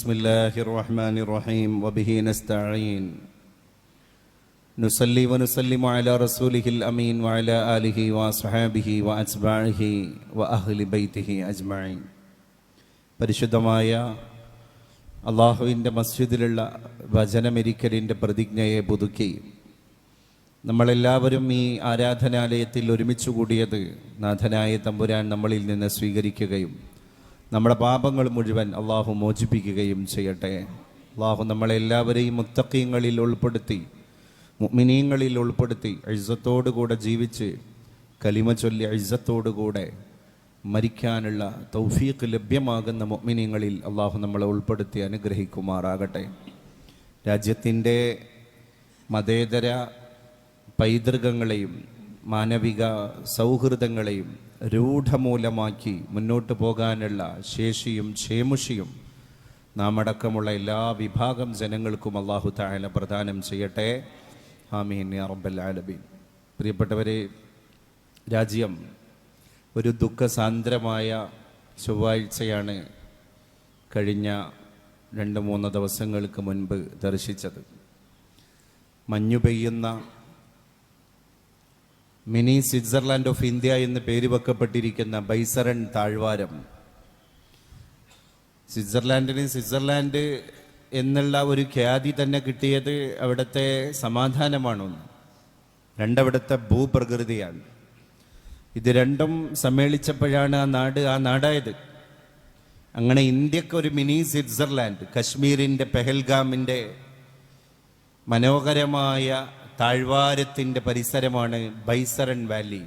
بسم الله الرحمن الرحيم وبه نستعين نصلي ونسلم على رسوله الأمين وعلى آله وأصحابه وأتباعه وأهل بيته أجمعين പരിശുദ്ധമായ അള്ളാഹുവിൻ്റെ മസ്ജിദിലുള്ള വചനമെരിക്കലിൻ്റെ പ്രതിജ്ഞയെ പുതുക്കി നമ്മളെല്ലാവരും ഈ ആരാധനാലയത്തിൽ ഒരുമിച്ച് കൂടിയത് നാഥനായ തമ്പുരാൻ നമ്മളിൽ നിന്ന് സ്വീകരിക്കുകയും നമ്മുടെ പാപങ്ങൾ മുഴുവൻ അള്ളാഹു മോചിപ്പിക്കുകയും ചെയ്യട്ടെ. അള്ളാഹു നമ്മളെല്ലാവരെയും മുത്തക്കീങ്ങളിൽ ഉൾപ്പെടുത്തി മുഅ്മിനീങ്ങളിൽ ഉൾപ്പെടുത്തി അഴുസത്തോടുകൂടെ ജീവിച്ച് കലിമ ചൊല്ലി അഴുസത്തോടുകൂടെ മരിക്കാനുള്ള തൗഫീഖ് ലഭ്യമാകുന്ന മുഅ്മിനീങ്ങളിൽ അള്ളാഹു നമ്മളെ ഉൾപ്പെടുത്തി അനുഗ്രഹിക്കുമാറാകട്ടെ. രാജ്യത്തിന്റെ മതേതര പൈതൃകങ്ങളെയും മാനവിക സൗഹൃദങ്ങളെയും രൂഢമൂലമാക്കി മുന്നോട്ട് പോകാനുള്ള ശേഷിയും ക്ഷേമുഷിയും നാം അടക്കമുള്ള എല്ലാ വിഭാഗം ജനങ്ങൾക്കും അള്ളാഹു താല പ്രദാനം ചെയ്യട്ടെ. ആമീൻ യാ റബ്ബൽ ആലമീൻ. പ്രിയപ്പെട്ടവരെ രാജ്യം ഒരു ദുഃഖസാന്ദ്രമായ ചൊവ്വാഴ്ചയാണ് കഴിഞ്ഞ രണ്ട് മൂന്ന് ദിവസങ്ങൾക്ക് മുൻപ് ദർശിച്ചത്. മഞ്ഞു പെയ്യുന്ന മിനി സ്വിറ്റ്സർലാൻഡ് ഓഫ് ഇന്ത്യ എന്ന് പേര് വെക്കപ്പെട്ടിരിക്കുന്ന ബൈസറൻ താഴ്വാരം. സ്വിറ്റ്സർലാൻഡിന് സ്വിറ്റ്സർലാൻഡ് എന്നുള്ള ഒരു ഖ്യാതി തന്നെ കിട്ടിയത് അവിടുത്തെ സമാധാനമാണ്. രണ്ടവിടുത്തെ ഭൂപ്രകൃതിയാണ്. ഇത് രണ്ടും സമ്മേളിച്ചപ്പോഴാണ് ആ നാട് ആ നാടായത്. അങ്ങനെ ഇന്ത്യക്കൊരു മിനി സ്വിറ്റ്സർലാൻഡ് കശ്മീരിന്റെ പെഹൽഗാമിന്റെ മനോഹരമായ താഴ്വാരത്തിന്റെ പരിസരമാണ് ബൈസറൻ വാലി.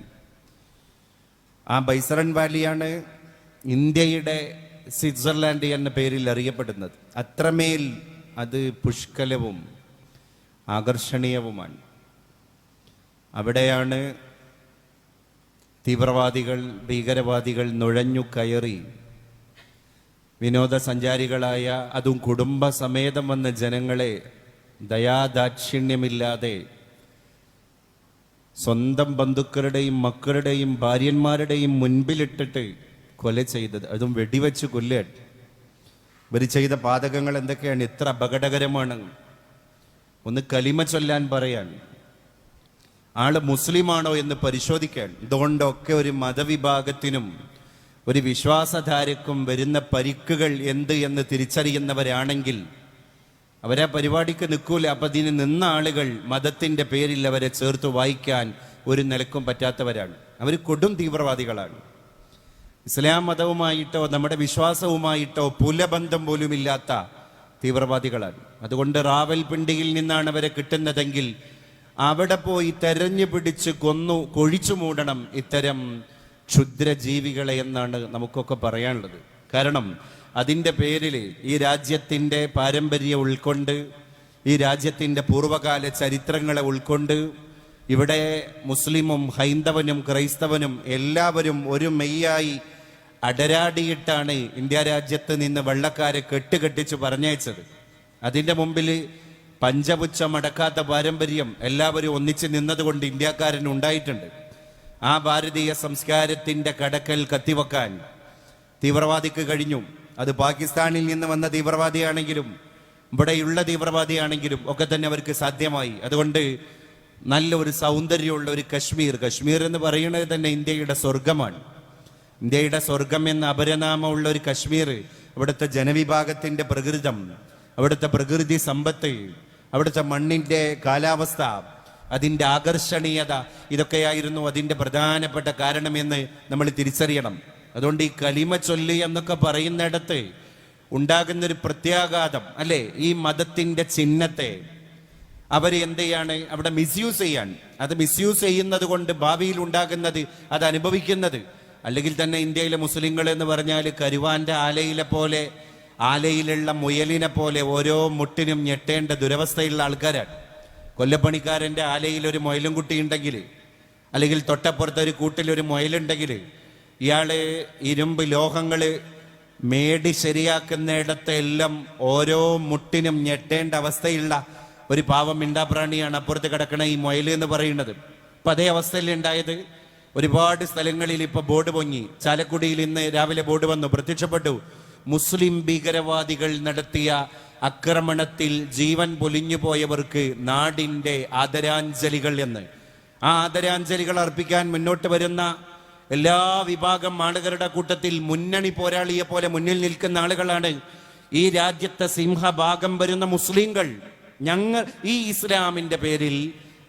ആ ബൈസറൻ വാലിയാണ് ഇന്ത്യയുടെ സ്വിറ്റ്സർലാൻഡ് എന്ന പേരിൽ അറിയപ്പെടുന്നത്. അത്രമേൽ അത് പുഷ്കലവും ആകർഷണീയവുമാണ്. അവിടെയാണ് തീവ്രവാദികൾ ഭീകരവാദികൾ നുഴഞ്ഞു കയറി. വിനോദസഞ്ചാരികളായ അതും കുടുംബസമേതം വന്ന ജനങ്ങളെ ദയാദാക്ഷിണ്യമില്ലാതെ സ്വന്തം ബന്ധുക്കളുടെയും മക്കളുടെയും ഭാര്യന്മാരുടെയും മുൻപിലിട്ടിട്ട് കൊല ചെയ്തത്. അതും വെടിവെച്ച് കൊല്ലുക ഇവർ ചെയ്ത പാതകങ്ങൾ എന്തൊക്കെയാണ്? ഇത്ര അപകടകരമാണ്. ഒന്ന് കലിമ ചൊല്ലാൻ പറയാൻ. ആൾ മുസ്ലിമാണോ എന്ന് പരിശോധിക്കാൻ. ഇതുകൊണ്ടൊക്കെ ഒരു മതവിഭാഗത്തിനും ഒരു വിശ്വാസധാരക്കും വരുന്ന പരിക്കുകൾ എന്ത് എന്ന് തിരിച്ചറിയുന്നവരാണെങ്കിൽ അവരാ പരിപാടിക്ക് നിൽക്കൂല. അപ്പൊ ഇതിന് നിന്ന ആളുകൾ മതത്തിന്റെ പേരിൽ അവരെ ചേർത്ത് വായിക്കാൻ ഒരു നിലക്കും പറ്റാത്തവരാണ്. അവർ കൊടും തീവ്രവാദികളാണ്. ഇസ്ലാം മതവുമായിട്ടോ നമ്മുടെ വിശ്വാസവുമായിട്ടോ പുലബന്ധം പോലുമില്ലാത്ത തീവ്രവാദികളാണ്. അതുകൊണ്ട് റാവൽപിണ്ടിയിൽ നിന്നാണ് അവരെ കിട്ടുന്നതെങ്കിൽ അവിടെ പോയി തെരഞ്ഞു പിടിച്ച് കൊന്നു കൊഴിച്ചു മൂടണം ഇത്തരം ക്ഷുദ്രജീവികളെ എന്നാണ് നമുക്കൊക്കെ പറയാനുള്ളത്. കാരണം അതിന്റെ പേരിൽ ഈ രാജ്യത്തിന്റെ പാരമ്പര്യം ഉൾക്കൊണ്ട് ഈ രാജ്യത്തിന്റെ പൂർവകാല ചരിത്രങ്ങളെ ഉൾക്കൊണ്ട് ഇവിടെ മുസ്ലിമും ഹൈന്ദവനും ക്രൈസ്തവനും എല്ലാവരും ഒരു മെയ്യായി അടരാടിയിട്ടാണ് ഇന്ത്യ രാജ്യത്ത് നിന്ന് വെള്ളക്കാരെ കെട്ടുകെട്ടിച്ച് പറഞ്ഞയച്ചത്. അതിന്റെ മുമ്പിൽ പഞ്ചപുച്ഛമടക്കാത്ത പാരമ്പര്യം എല്ലാവരും ഒന്നിച്ച് നിന്നതുകൊണ്ട് ഇന്ത്യക്കാരൻ ഉണ്ടായിട്ടുണ്ട്. ആ ഭാരതീയ സംസ്കാരത്തിന്റെ കടക്കൽ കത്തിവെക്കാൻ തീവ്രവാദിക്ക് കഴിഞ്ഞു. അത് പാകിസ്ഥാനിൽ നിന്ന് വന്ന തീവ്രവാദിയാണെങ്കിലും ഇവിടെയുള്ള തീവ്രവാദിയാണെങ്കിലും ഒക്കെ തന്നെ അവർക്ക് സാധ്യമായി. അതുകൊണ്ട് നല്ല ഒരു സൗന്ദര്യമുള്ള ഒരു കശ്മീർ. കശ്മീർ എന്ന് പറയുന്നത് തന്നെ ഇന്ത്യയുടെ സ്വർഗമാണ് ഇന്ത്യയുടെ സ്വർഗം എന്ന അപരനാമമുള്ള ഒരു കശ്മീർ അവിടുത്തെ ജനവിഭാഗത്തിന്റെ പ്രകൃതം അവിടുത്തെ പ്രകൃതി സമ്പത്ത് അവിടുത്തെ മണ്ണിന്റെ കാലാവസ്ഥ അതിന്റെ ആകർഷണീയത ഇതൊക്കെയായിരുന്നു അതിന്റെ പ്രധാനപ്പെട്ട കാരണമെന്ന് നമ്മൾ തിരിച്ചറിയണം. അതുകൊണ്ട് ഈ കലിമ ചൊല്ലി എന്നൊക്കെ പറയുന്നിടത്ത് ഉണ്ടാകുന്നൊരു പ്രത്യാഘാതം അല്ലെ? ഈ മതത്തിന്റെ ചിഹ്നത്തെ. അവർ എന്ത് ചെയ്യാണ്? അവിടെ മിസ്യൂസ് ചെയ്യാൻ. അത് മിസ്യൂസ് ചെയ്യുന്നത് കൊണ്ട് ഭാവിയിൽ ഉണ്ടാകുന്നത് അത് അനുഭവിക്കുന്നത്. അല്ലെങ്കിൽ തന്നെ ഇന്ത്യയിലെ മുസ്ലിങ്ങൾ എന്ന് പറഞ്ഞാൽ കരുവാന്റെ ആലയിലെ പോലെ ആലയിലുള്ള മുയലിനെ പോലെ ഓരോ മുട്ടിനും ഞെട്ടേണ്ട ദുരവസ്ഥയുള്ള ആൾക്കാരാണ്. കൊല്ലപ്പണിക്കാരന്റെ ആലയിൽ ഒരു മുയലും കുട്ടി ഉണ്ടെങ്കിൽ അല്ലെങ്കിൽ തൊട്ടപ്പുറത്ത് ഒരു കൂട്ടിൽ ഒരു മുയലുണ്ടെങ്കിൽ ഇയാൾ ഇരുമ്പ് ലോഹങ്ങൾ മേടി ശരിയാക്കുന്നിടത്തെല്ലാം ഓരോ മുട്ടിനും ഞെട്ടേണ്ട അവസ്ഥയുള്ള ഒരു പാവം മിണ്ടാപ്രാണിയാണ് അപ്പുറത്ത് കിടക്കണ ഈ മൊയൽ എന്ന് പറയുന്നത്. അപ്പൊ അതേ അവസ്ഥയിൽ ഉണ്ടായത്? ഒരുപാട് സ്ഥലങ്ങളിൽ ഇപ്പൊ ബോർഡ് പൊങ്ങി. ചാലക്കുടിയിൽ ഇന്ന് രാവിലെ ബോർഡ് വന്നു. പ്രത്യക്ഷപ്പെട്ടു. മുസ്ലിം ഭീകരവാദികൾ നടത്തിയ ആക്രമണത്തിൽ ജീവൻ പൊലിഞ്ഞു പോയവർക്ക് നാടിന്റെ ആദരാഞ്ജലികൾ എന്ന്. ആ ആദരാഞ്ജലികൾ അർപ്പിക്കാൻ മുന്നോട്ട് വരുന്ന എല്ലാ വിഭാഗം ആളുകളുടെ കൂട്ടത്തിൽ മുന്നണി പോരാളിയെ പോലെ മുന്നിൽ നിൽക്കുന്ന ആളുകളാണ് ഈ രാജ്യത്തെ സിംഹഭാഗം വരുന്ന മുസ്ലിങ്ങൾ ഞങ്ങൾ ഈ ഇസ്ലാമിന്റെ പേരിൽ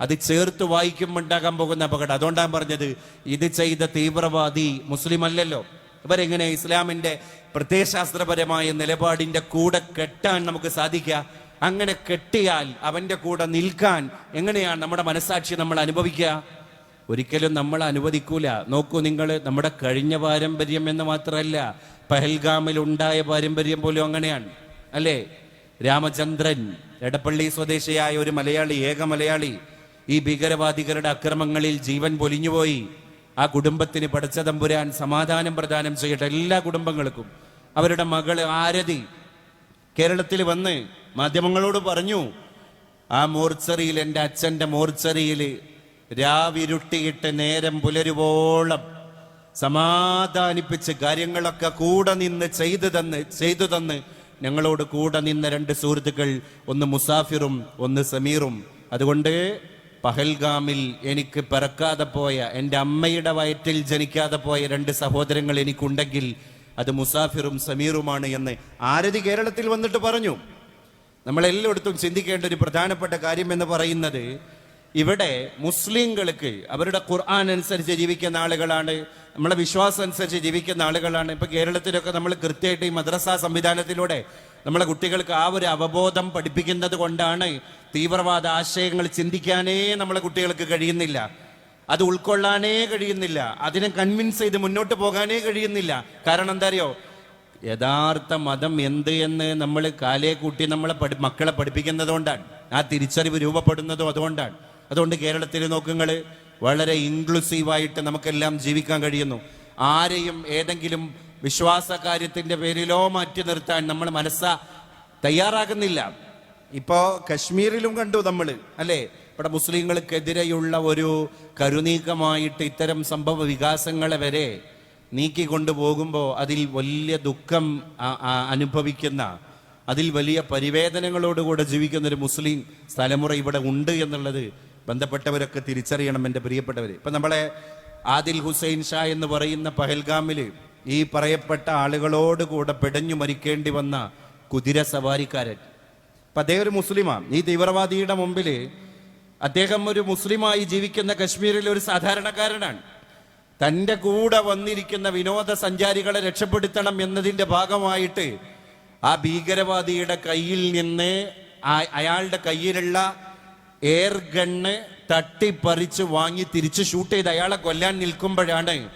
അത് ചേർത്ത് വായിക്കുമ്പോണ്ടാകാൻ പോകുന്ന അപകടം. അതുകൊണ്ടാണ് പറഞ്ഞത് ഇത് ചെയ്ത തീവ്രവാദി മുസ്ലിം അല്ലല്ലോ ഇവരെങ്ങനെ ഇസ്ലാമിന്റെ പ്രത്യയശാസ്ത്രപരമായ നിലപാടിന്റെ കൂടെ കെട്ടാൻ നമുക്ക് സാധിക്കുക? അങ്ങനെ കെട്ടിയാൽ അവന്റെ കൂടെ നിൽക്കാൻ എങ്ങനെയാണ് നമ്മുടെ മനസാക്ഷി നമ്മൾ അനുഭവിക്കുക? ഒരിക്കലും നമ്മൾ അനുവദിക്കൂല. നോക്കൂ നിങ്ങൾ നമ്മുടെ കഴിഞ്ഞ പാരമ്പര്യം എന്ന് മാത്രമല്ല പഹൽഗാമിൽ ഉണ്ടായ പാരമ്പര്യം പോലും അങ്ങനെയാണ്. അല്ലേ? രാമചന്ദ്രൻ എടപ്പള്ളി സ്വദേശിയായ ഒരു മലയാളി ഏക മലയാളി ഈ ഭീകരവാദികളുടെ അക്രമങ്ങളിൽ ജീവൻ പൊലിഞ്ഞുപോയി. ആ കുടുംബത്തിന് പഠിച്ച തമ്പുരാൻ സമാധാനം പ്രദാനം ചെയ്യട്ടെ എല്ലാ കുടുംബങ്ങൾക്കും. അവരുടെ മകൾ ആരതി കേരളത്തിൽ വന്ന് മാധ്യമങ്ങളോട് പറഞ്ഞു ആ മോർച്ചറിയിൽ എന്റെ അച്ഛന്റെ മോർച്ചറിയിൽ രാവിരുട്ടിയിട്ട് നേരം പുലരുവോളം സമാധാനിപ്പിച്ച് കാര്യങ്ങളൊക്കെ കൂടെ നിന്ന് ചെയ്തു തന്ന് ചെയ്തു തന്ന് ഞങ്ങളോട് കൂടെ നിന്ന രണ്ട് സുഹൃത്തുക്കൾ ഒന്ന് മുസാഫിറും ഒന്ന് സമീറും. അതുകൊണ്ട് പഹൽഗാമിൽ എനിക്ക് പിറക്കാതെ പോയ എന്റെ അമ്മയുടെ വയറ്റിൽ ജനിക്കാതെ പോയ രണ്ട് സഹോദരങ്ങൾ എനിക്കുണ്ടെങ്കിൽ അത് മുസാഫിറും സമീറുമാണ് എന്ന് ആരതി കേരളത്തിൽ വന്നിട്ട് പറഞ്ഞു. നമ്മളെല്ലായിടത്തും ചിന്തിക്കേണ്ട ഒരു പ്രധാനപ്പെട്ട കാര്യം എന്ന് പറയുന്നത് ഇവിടെ മുസ്ലിങ്ങൾക്ക് അവരുടെ ഖുർആൻ അനുസരിച്ച് ജീവിക്കുന്ന ആളുകളാണ് നമ്മളെ വിശ്വാസം അനുസരിച്ച് ജീവിക്കുന്ന ആളുകളാണ്. ഇപ്പൊ കേരളത്തിലൊക്കെ നമ്മൾ കൃത്യമായിട്ട് ഈ മദ്രസ സംവിധാനത്തിലൂടെ നമ്മളെ കുട്ടികൾക്ക് ആ ഒരു അവബോധം പഠിപ്പിക്കുന്നത് കൊണ്ടാണ് തീവ്രവാദ ആശയങ്ങൾ ചിന്തിക്കാനേ നമ്മളെ കുട്ടികൾക്ക് കഴിയുന്നില്ല. അത് ഉൾക്കൊള്ളാനേ കഴിയുന്നില്ല. അതിനെ കൺവിൻസ് ചെയ്ത് മുന്നോട്ട് പോകാനേ കഴിയുന്നില്ല. കാരണം എന്താ അറിയോ? യഥാർത്ഥ മതം എന്ത് എന്ന് നമ്മൾ കാലയെ കൂട്ടി നമ്മളെ മക്കളെ പഠിപ്പിക്കുന്നതുകൊണ്ടാണ് ആ തിരിച്ചറിവ് രൂപപ്പെടുന്നതും അതുകൊണ്ടാണ്. അതുകൊണ്ട് കേരളത്തിൽ നോക്കുങ്ങൾ വളരെ ഇൻക്ലൂസീവായിട്ട് നമുക്കെല്ലാം ജീവിക്കാൻ കഴിയുന്നു. ആരെയും ഏതെങ്കിലും വിശ്വാസ കാര്യത്തിന്റെ പേരിലോ മാറ്റി നിർത്താൻ നമ്മൾ മനസ്സ തയ്യാറാകുന്നില്ല. ഇപ്പോൾ കശ്മീരിലും കണ്ടു നമ്മൾ അല്ലേ? ഇവിടെ മുസ്ലിങ്ങൾക്കെതിരെയുള്ള ഒരു കരുനീക്കമായിട്ട് ഇത്തരം സംഭവ വികാസങ്ങളെ വരെ നീക്കിക്കൊണ്ടു പോകുമ്പോൾ അതിൽ വലിയ ദുഃഖം അനുഭവിക്കുന്ന അതിൽ വലിയ പരിവേദനകളോടുകൂടെ ജീവിക്കുന്ന ഒരു മുസ്ലിം തലമുറ ഇവിടെ ഉണ്ട് എന്നുള്ളത് ബന്ധപ്പെട്ടവരൊക്കെ തിരിച്ചറിയണം എന്റെ പ്രിയപ്പെട്ടവർ ഇപ്പം നമ്മളെ ആദിൽ ഹുസൈൻ ഷാ എന്ന് പറയുന്ന പഹൽഗാമിൽ ഈ പറയപ്പെട്ട ആളുകളോട് കൂടെ പിടഞ്ഞു മരിക്കേണ്ടി വന്ന കുതിര സവാരിക്കാരൻ. അപ്പം അദ്ദേഹം ഒരു മുസ്ലിമാണ്. ഈ തീവ്രവാദിയുടെ മുമ്പിൽ അദ്ദേഹം ഒരു മുസ്ലിമായി ജീവിക്കുന്ന കശ്മീരിലെ ഒരു സാധാരണക്കാരനാണ്. തന്റെ കൂടെ വന്നിരിക്കുന്ന വിനോദസഞ്ചാരികളെ രക്ഷപ്പെടുത്തണം എന്നതിന്റെ ഭാഗമായിട്ട് ആ ഭീകരവാദിയുടെ കയ്യിൽ നിന്ന് അയാളുടെ കയ്യിലുള്ള എയർ ഗണ്ണ് തട്ടിപ്പറിച്ച് വാങ്ങി തിരിച്ച് ഷൂട്ട് ചെയ്ത് അയാളെ കൊല്ലാൻ നിൽക്കുമ്പോഴാണ്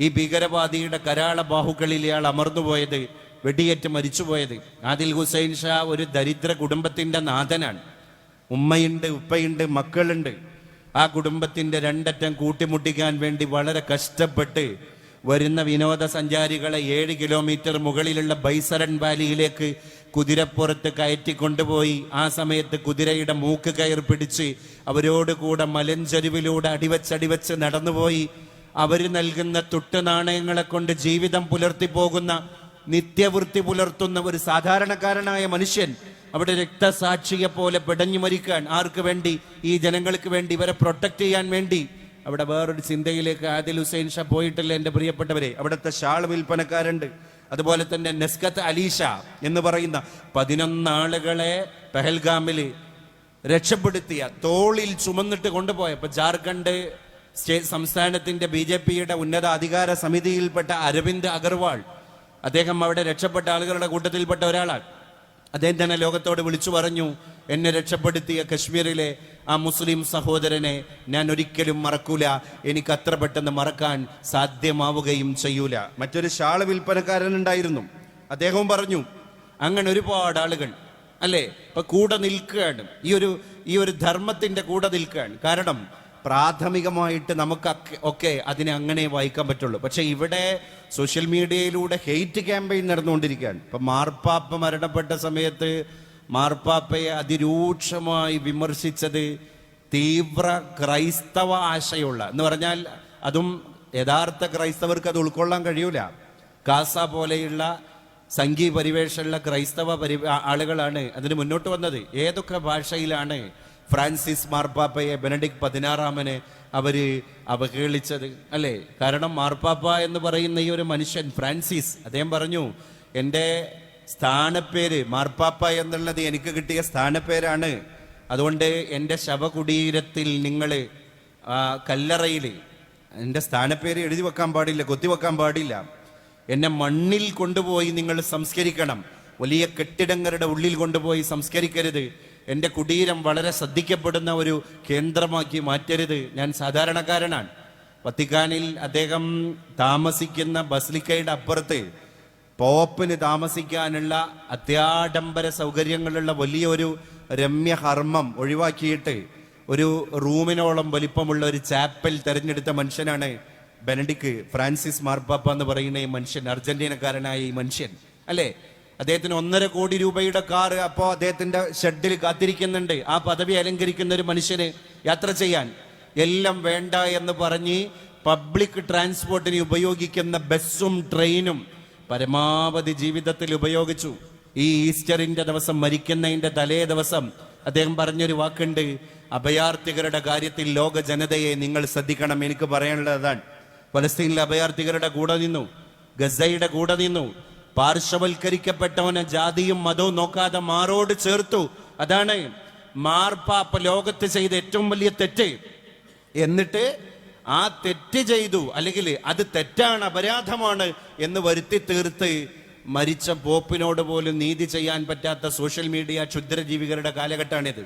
ഈ ഭീകരവാദിയുടെ കരാള ബാഹുക്കളിൽ ഇയാൾ അമർന്നുപോയത് വെടിയേറ്റ് മരിച്ചുപോയത് ആദിൽ ഹുസൈൻ ഷാ ഒരു ദരിദ്ര കുടുംബത്തിന്റെ നാഥനാണ്. ഉമ്മയുണ്ട് ഉപ്പയുണ്ട് മക്കളുണ്ട്. ആ കുടുംബത്തിന്റെ രണ്ടറ്റം കൂട്ടിമുട്ടിക്കാൻ വേണ്ടി വളരെ കഷ്ടപ്പെട്ട് വരുന്ന വിനോദസഞ്ചാരികളെ ഏഴ് കിലോമീറ്റർ മുകളിലുള്ള ബൈസരൻ വാലിയിലേക്ക് കുതിരപ്പുറത്ത് കയറ്റി കൊണ്ടുപോയി. ആ സമയത്ത് കുതിരയുടെ മൂക്ക് കയർ പിടിച്ച് അവരോട് കൂടെ മലഞ്ചരിവിലൂടെ അടിവച്ചടിവച്ച് നടന്നുപോയി. അവർ നൽകുന്ന തുട്ട് നാണയങ്ങളെ കൊണ്ട് ജീവിതം പുലർത്തി പോകുന്ന നിത്യവൃത്തി പുലർത്തുന്ന ഒരു സാധാരണക്കാരനായ മനുഷ്യൻ അവിടെ രക്തസാക്ഷിയെ പോലെ പിടഞ്ഞു മരിക്കാൻ ആർക്ക് വേണ്ടി? ഈ ജനങ്ങൾക്ക് വേണ്ടി ഇവരെ പ്രൊട്ടക്ട് ചെയ്യാൻ വേണ്ടി അവിടെ വേറൊരു ചിന്തയിലേക്ക് ആദിൽ ഹുസൈൻ ഷാ പോയിട്ടില്ല എന്റെ പ്രിയപ്പെട്ടവരെ? അവിടുത്തെ ഷാൾ വിൽപ്പനക്കാരുണ്ട്. അതുപോലെ തന്നെ നെസ്കത്ത് അലീഷ എന്ന് പറയുന്ന പതിനൊന്നാളുകളെ പെഹൽഗാമിൽ രക്ഷപ്പെടുത്തിയ തോളിൽ ചുമന്നിട്ട് കൊണ്ടുപോയപ്പോൾ ജാർഖണ്ഡ് സംസ്ഥാനത്തിന്റെ ബി ജെ പിയുടെ ഉന്നത അധികാര സമിതിയിൽപ്പെട്ട അരവിന്ദ് അഗർവാൾ അദ്ദേഹം അവിടെ രക്ഷപ്പെട്ട ആളുകളുടെ കൂട്ടത്തിൽപ്പെട്ട ഒരാളാണ്. അദ്ദേഹം തന്നെ ലോകത്തോട് വിളിച്ചു പറഞ്ഞു എന്നെ രക്ഷപ്പെടുത്തിയ കശ്മീരിലെ ആ മുസ്ലിം സഹോദരനെ ഞാൻ ഒരിക്കലും മറക്കൂല. എനിക്ക് അത്ര പെട്ടെന്ന് മറക്കാൻ സാധ്യമാവുകയും ചെയ്യൂല. മറ്റൊരു ഷാൾ വിൽപ്പനക്കാരൻ ഉണ്ടായിരുന്നു. അദ്ദേഹവും പറഞ്ഞു അങ്ങനെ ഒരുപാട് ആളുകൾ അല്ലേ? ഇപ്പൊ കൂടെ നിൽക്കുകയാണ്. ഈ ഒരു ഈ ഒരു ധർമ്മത്തിന്റെ കൂടെ നിൽക്കുകയാണ്. കാരണം പ്രാഥമികമായിട്ട് നമുക്ക് ഒക്കെ- അതിനെ അങ്ങനെ വായിക്കാൻ പറ്റുള്ളൂ. പക്ഷെ ഇവിടെ സോഷ്യൽ മീഡിയയിലൂടെ ഹെയ്റ്റ് ക്യാമ്പയിൻ നടന്നുകൊണ്ടിരിക്കുകയാണ്. ഇപ്പൊ മാർപ്പാപ്പ മരണപ്പെട്ട സമയത്ത് മാർപ്പാപ്പയെ അതിരൂക്ഷമായി വിമർശിച്ചത് തീവ്ര ക്രൈസ്തവ ആശയമുള്ള എന്ന് പറഞ്ഞാൽ അതും യഥാർത്ഥ ക്രൈസ്തവർക്ക് അത് ഉൾക്കൊള്ളാൻ കഴിയൂല. കാസ പോലെയുള്ള സംഘീ പരിവേഷമുള്ള ക്രൈസ്തവ പരി ആളുകളാണ് അതിന് മുന്നോട്ട് വന്നത്. ഏതൊക്കെ ഭാഷയിലാണ് ഫ്രാൻസിസ് മാർപ്പാപ്പയെ ബെനഡിക് പതിനാറാമനെ അവർ അവഹേളിച്ചത്. അല്ലേ? കാരണം മാർപ്പാപ്പ എന്ന് പറയുന്ന ഈ ഒരു മനുഷ്യൻ ഫ്രാൻസിസ് അദ്ദേഹം പറഞ്ഞു എന്റെ സ്ഥാനപ്പേര് മാർപ്പാപ്പ എന്നുള്ളത് എനിക്ക് കിട്ടിയ സ്ഥാനപ്പേരാണ്. അതുകൊണ്ട് എന്റെ ശവകുടീരത്തിൽ നിങ്ങൾ കല്ലറയിൽ എന്റെ സ്ഥാനപ്പേര് എഴുതി വെക്കാൻ പാടില്ല കൊത്തി വെക്കാൻ പാടില്ല. എന്നെ മണ്ണിൽ കൊണ്ടുപോയി നിങ്ങൾ സംസ്കരിക്കണം. വലിയ കെട്ടിടങ്ങളുടെ ഉള്ളിൽ കൊണ്ടുപോയി സംസ്കരിക്കരുത്. എന്റെ കുടീരം വളരെ ശ്രദ്ധിക്കപ്പെടുന്ന ഒരു കേന്ദ്രമാക്കി മാറ്റരുത്. ഞാൻ സാധാരണക്കാരനാണ്. വത്തിക്കാനിൽ അദ്ദേഹം താമസിക്കുന്ന ബസ്ലിക്കയുടെ അപ്പുറത്ത് പോപ്പിന് താമസിക്കാനുള്ള അത്യാഡംബര സൗകര്യങ്ങളുള്ള വലിയൊരു രമ്യ ഹർമ്മം ഒഴിവാക്കിയിട്ട് ഒരു റൂമിനോളം വലിപ്പമുള്ള ഒരു ചാപ്പൽ തെരഞ്ഞെടുത്ത മനുഷ്യനാണ് ബെനഡിക്ക് ഫ്രാൻസിസ് മാർപ്പാപ്പ എന്ന് പറയുന്ന ഈ മനുഷ്യൻ അർജന്റീനക്കാരനായ ഈ മനുഷ്യൻ. അല്ലേ? അദ്ദേഹത്തിന് ഒന്നര കോടി രൂപയുടെ കാർ അപ്പോൾ അദ്ദേഹത്തിന്റെ ഷെഡിൽ കാത്തിരിക്കുന്നുണ്ട്. ആ പദവി അലങ്കരിക്കുന്ന ഒരു മനുഷ്യന് യാത്ര ചെയ്യാൻ എല്ലാം വേണ്ട എന്ന് പറഞ്ഞ് പബ്ലിക് ട്രാൻസ്പോർട്ടിന് ഉപയോഗിക്കുന്ന ബസ്സും ട്രെയിനും പരമാവധി ജീവിതത്തിൽ ഉപയോഗിച്ചു. ഈ ഈസ്റ്ററിന്റെ ദിവസം മരിക്കുന്നതിന്റെ തലേ ദിവസം അദ്ദേഹം പറഞ്ഞൊരു വാക്കുണ്ട്. അഭയാർത്ഥികളുടെ കാര്യത്തിൽ ലോക ജനതയെ നിങ്ങൾ ശ്രദ്ധിക്കണം എനിക്ക് പറയാനുള്ളതാണ് പലസ്തീനിലെ അഭയാർത്ഥികളുടെ കൂടെ നിന്നു. ഗസയുടെ കൂടെ നിന്നു. പാർശ്വവൽക്കരിക്കപ്പെട്ടവനെ ജാതിയും മതവും നോക്കാതെ മാറോട് ചേർത്തു. അതാണ് മാർപ്പാപ്പ ലോകത്ത് ചെയ്ത ഏറ്റവും വലിയ തെറ്റ്. എന്നിട്ട് ആ തെറ്റ് ചെയ്തു. അല്ലെങ്കിൽ അത് തെറ്റാണ് അപരാധമാണ് എന്ന് വരുത്തി തീർത്ത് മരിച്ച പോപ്പിനോട് പോലും നീതി ചെയ്യാൻ പറ്റാത്ത സോഷ്യൽ മീഡിയ ക്ഷുദ്രജീവികളുടെ കാലഘട്ടമാണിത്.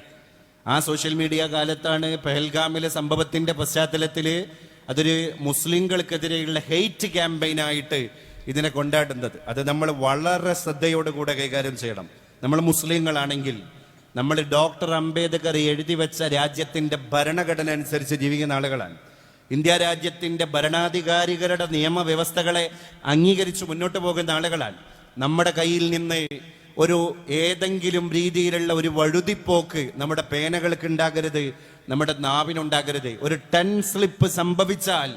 ആ സോഷ്യൽ മീഡിയ കാലത്താണ് പെഹൽഗാമിലെ സംഭവത്തിന്റെ പശ്ചാത്തലത്തിൽ അതൊരു മുസ്ലിങ്ങൾക്കെതിരെയുള്ള ഹെയ്റ്റ് ക്യാമ്പയിനായിട്ട് ഇതിനെ കൊണ്ടാടുന്നത്. അത് നമ്മൾ വളരെ ശ്രദ്ധയോടുകൂടെ കൈകാര്യം ചെയ്യണം. നമ്മൾ മുസ്ലിങ്ങളാണെങ്കിൽ നമ്മൾ ഡോക്ടർ അംബേദ്കർ എഴുതി വെച്ച രാജ്യത്തിന്റെ ഭരണഘടന അനുസരിച്ച് ജീവിക്കുന്ന ആളുകളാണ്. ഇന്ത്യ രാജ്യത്തിന്റെ ഭരണാധികാരികളുടെ നിയമവ്യവസ്ഥകളെ അംഗീകരിച്ച് മുന്നോട്ട് പോകുന്ന ആളുകളാണ്. നമ്മുടെ കയ്യിൽ നിന്ന് ഒരു ഏതെങ്കിലും രീതിയിലുള്ള ഒരു വഴുതിപ്പോക്ക് നമ്മുടെ പേനകൾക്ക് ഉണ്ടാകരുത് നമ്മുടെ നാവിനുണ്ടാകരുത്. ഒരു ടെൻ സ്ലിപ്പ് സംഭവിച്ചാൽ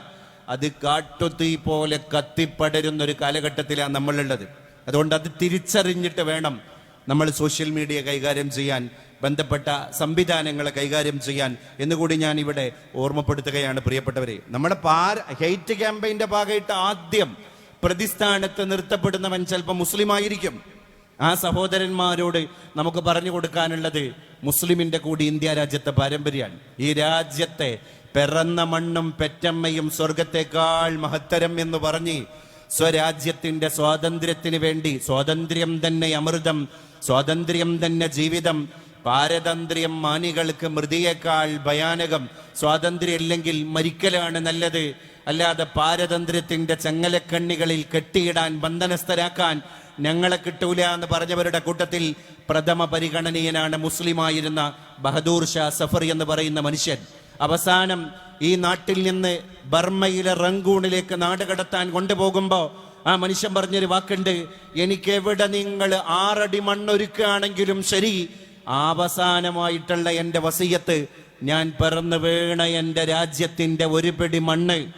അത് കാട്ടുതീ പോലെ കത്തിപ്പടരുന്ന ഒരു കാലഘട്ടത്തിലാണ് നമ്മളുള്ളത്. അതുകൊണ്ട് അത് തിരിച്ചറിഞ്ഞിട്ട് വേണം നമ്മൾ സോഷ്യൽ മീഡിയ കൈകാര്യം ചെയ്യാൻ ബന്ധപ്പെട്ട സംവിധാനങ്ങളെ കൈകാര്യം ചെയ്യാൻ എന്നുകൂടി ഞാൻ ഇവിടെ ഓർമ്മപ്പെടുത്തുകയാണ് പ്രിയപ്പെട്ടവരെ. നമ്മുടെ പാർ ഹെയ്റ്റ് ക്യാമ്പയിന്റെ ഭാഗമായിട്ട് ആദ്യം പ്രതിസ്ഥാനത്ത് നിർത്തപ്പെടുന്നവൻ ചിലപ്പോൾ മുസ്ലിം ആയിരിക്കും. ആ സഹോദരന്മാരോട് നമുക്ക് പറഞ്ഞു കൊടുക്കാനുള്ളത് മുസ്ലിമിന്റെ കൂടി ഇന്ത്യ രാജ്യത്തെ പാരമ്പര്യമാണ്. ഈ രാജ്യത്തെ പിറന്ന മണ്ണും പെറ്റമ്മയും സ്വർഗത്തെക്കാൾ മഹത്തരം എന്ന് പറഞ്ഞ് സ്വരാജ്യത്തിന്റെ സ്വാതന്ത്ര്യത്തിന് വേണ്ടി സ്വാതന്ത്ര്യം തന്നെ അമൃതം സ്വാതന്ത്ര്യം തന്നെ ജീവിതം പാരതന്ത്ര്യം മാനികൾക്ക് മൃതിയേക്കാൾ ഭയാനകം. സ്വാതന്ത്ര്യം ഇല്ലെങ്കിൽ മരിക്കലാണ് നല്ലത്. അല്ലാതെ പാരതന്ത്ര്യത്തിന്റെ ചങ്ങലക്കണ്ണികളിൽ കെട്ടിയിടാൻ ബന്ധനസ്ഥരാക്കാൻ ഞങ്ങളെ കിട്ടൂല എന്ന് പറഞ്ഞവരുടെ കൂട്ടത്തിൽ പ്രഥമ പരിഗണനീയനാണ് മുസ്ലിമായിരുന്ന ബഹദൂർ ഷാ സഫർ എന്ന് പറയുന്ന മനുഷ്യൻ. അവസാനം ഈ നാട്ടിൽ നിന്ന് ബർമ്മയിലെ റങ്കൂണിലേക്ക് നാട് കടത്താൻ കൊണ്ടുപോകുമ്പോൾ ആ മനുഷ്യൻ പറഞ്ഞൊരു വാക്കുണ്ട് എനിക്ക് എവിടെ നിങ്ങൾ ആറടി മണ്ണൊരുക്കുകയാണെങ്കിലും ശരി അവസാനമായിട്ടുള്ള എന്റെ വസീയത്ത് ഞാൻ പിറന്നു വീണ എന്റെ രാജ്യത്തിന്റെ ഒരു പിടി മണ്ണ്.